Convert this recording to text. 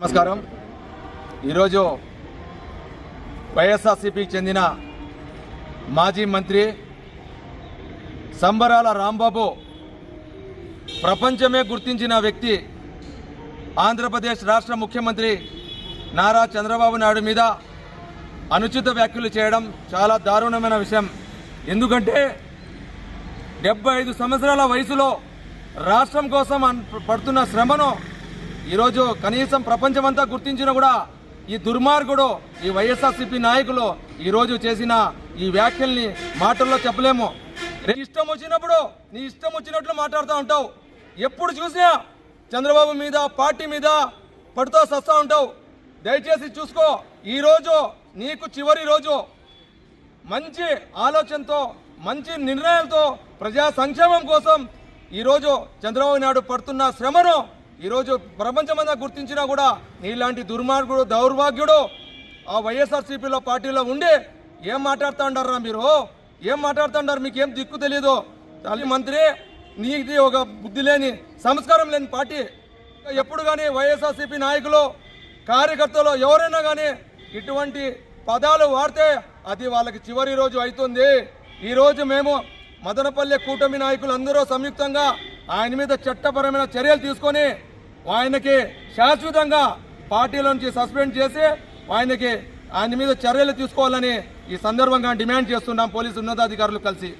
నమస్కారం. ఈరోజు వైఎస్ఆర్సీపీకి చెందిన మాజీ మంత్రి సంబరాల రాంబాబు ప్రపంచమే గుర్తించిన వ్యక్తి ఆంధ్రప్రదేశ్ రాష్ట్ర ముఖ్యమంత్రి నారా చంద్రబాబు నాయుడు మీద అనుచిత వ్యాఖ్యలు చేయడం చాలా దారుణమైన విషయం. ఎందుకంటే డెబ్బై ఐదు సంవత్సరాల వయసులో రాష్ట్రం కోసం అన్- పడుతున్న శ్రమను ఈరోజు కనీసం ప్రపంచమంతా గుర్తించినా కూడా ఈ దుర్మార్గుడు ఈ వైఎస్ఆర్సీపీ నాయకులు ఈరోజు చేసిన ఈ వ్యాఖ్యల్ని మాటల్లో చెప్పలేము. ఇష్టం వచ్చినప్పుడు నీ ఇష్టం వచ్చినట్లు మాట్లాడుతూ ఉంటావు. ఎప్పుడు చూసినా చంద్రబాబు మీద పార్టీ మీద పడుతూ సస్తా ఉంటావు. దయచేసి చూసుకో ఈరోజు నీకు చివరి రోజు. మంచి ఆలోచనతో మంచి నిర్ణయాలతో ప్రజా సంక్షేమం కోసం ఈరోజు చంద్రబాబు నాయుడు పడుతున్న శ్రమను ఈరోజు ప్రపంచమంతా గుర్తించినా కూడా నీలాంటి దుర్మార్గుడు దౌర్భాగ్యుడు ఆ వైఎస్ఆర్సీపీలో పార్టీలో ఉండి ఏం మాట్లాడుతూ ఉంటారా మీరు? ఏం మాట్లాడుతుంటారు మీకు ఏం దిక్కు తెలియదు తల్లి మంత్రి నీది ఒక బుద్ధి లేని సంస్కారం లేని పార్టీ. ఎప్పుడు కానీ వైఎస్ఆర్సీపీ నాయకులు కార్యకర్తలు ఎవరైనా కానీ ఇటువంటి పదాలు వాడితే అది వాళ్ళకి చివరి రోజు అవుతుంది ఈ రోజు మేము మదనపల్లె కూటమి నాయకులు అందరూ సంయుక్తంగా ఆయన మీద చట్టపరమైన చర్యలు తీసుకొని ఆయనకి శాశ్వతంగా పార్టీల నుంచి సస్పెండ్ చేసి ఆయనకి ఆయన మీద చర్యలు తీసుకోవాలని ఈ సందర్భంగా డిమాండ్ చేస్తున్నాం పోలీసు ఉన్నతాధికారులు కలిసి.